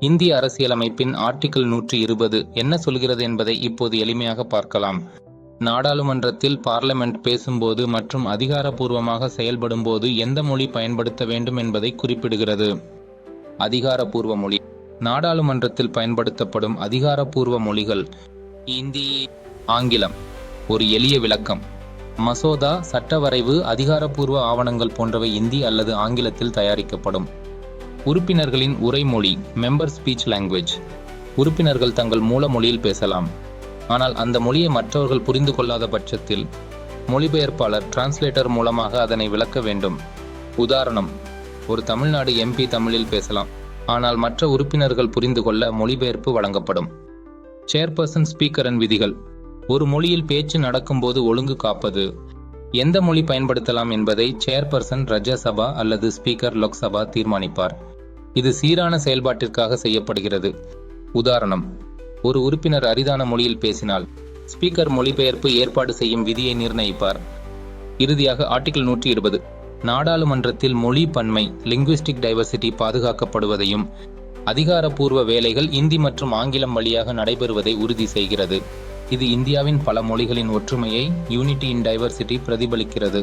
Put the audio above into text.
இந்திய அரசியலமைப்பின் ஆர்டிகிள் நூற்றி இருபது என்ன சொல்கிறது என்பதை இப்போது எளிமையாக பார்க்கலாம். நாடாளுமன்றத்தில் பார்லமெண்ட் பேசும்போது மற்றும் அதிகாரப்பூர்வமாக செயல்படும்போது எந்த மொழி பயன்படுத்த வேண்டும் என்பதை குறிப்பிடுகிறது. அதிகாரப்பூர்வ மொழி. நாடாளுமன்றத்தில் பயன்படுத்தப்படும் அதிகாரப்பூர்வ மொழிகள். இந்தி ஆங்கிலம். ஒரு எளிய விளக்கம். மசோதா சட்ட வரைவு அதிகாரப்பூர்வ ஆவணங்கள் போன்றவை இந்தி அல்லது ஆங்கிலத்தில் தயாரிக்கப்படும். உறுப்பினர்களின் உரைமொழி மெம்பர் ஸ்பீச் லாங்குவேஜ் உறுப்பினர்கள் தங்கள் மூல மொழியில் பேசலாம். ஆனால் அந்த மொழியை மற்றவர்கள் புரிந்து கொள்ளாத பட்சத்தில் மொழிபெயர்ப்பாளர் டிரான்ஸ்லேட்டர் மூலமாக அதனை விளக்க வேண்டும். உதாரணம் ஒரு தமிழ்நாடு எம்பி தமிழில் பேசலாம். ஆனால் மற்ற உறுப்பினர்கள் புரிந்து கொள்ள மொழிபெயர்ப்பு வழங்கப்படும். சேர்பர்சன் ஸ்பீக்கரன் விதிகள். ஒரு மொழியில் பேச்சு நடக்கும்போது ஒழுங்கு காப்பது. எந்த மொழி பயன்படுத்தலாம் என்பதை சேர்பர்சன் ரஜ்யசபா அல்லது ஸ்பீக்கர் லோக்சபா தீர்மானிப்பார். இது சீரான செயல்பாட்டிற்காக செய்யப்படுகிறது. உதாரணம் ஒரு உறுப்பினர் அரிதான மொழியில் பேசினால் ஸ்பீக்கர் மொழிபெயர்ப்பு ஏற்பாடு செய்யும் விதியை நிர்ணயிப்பார். இறுதியாக ஆர்டிகிள் நூற்றி இருபது நாடாளுமன்றத்தில் மொழி பன்மை லிங்குவிஸ்டிக் டைவர்சிட்டி பாதுகாக்கப்படுவதையும் அதிகாரப்பூர்வ வேலைகள் இந்தி மற்றும் ஆங்கிலம் வழியாக நடைபெறுவதை உறுதி செய்கிறது. இது இந்தியாவின் பல மொழிகளின் ஒற்றுமையை யூனிட்டி இன் டைவர்சிட்டி பிரதிபலிக்கிறது.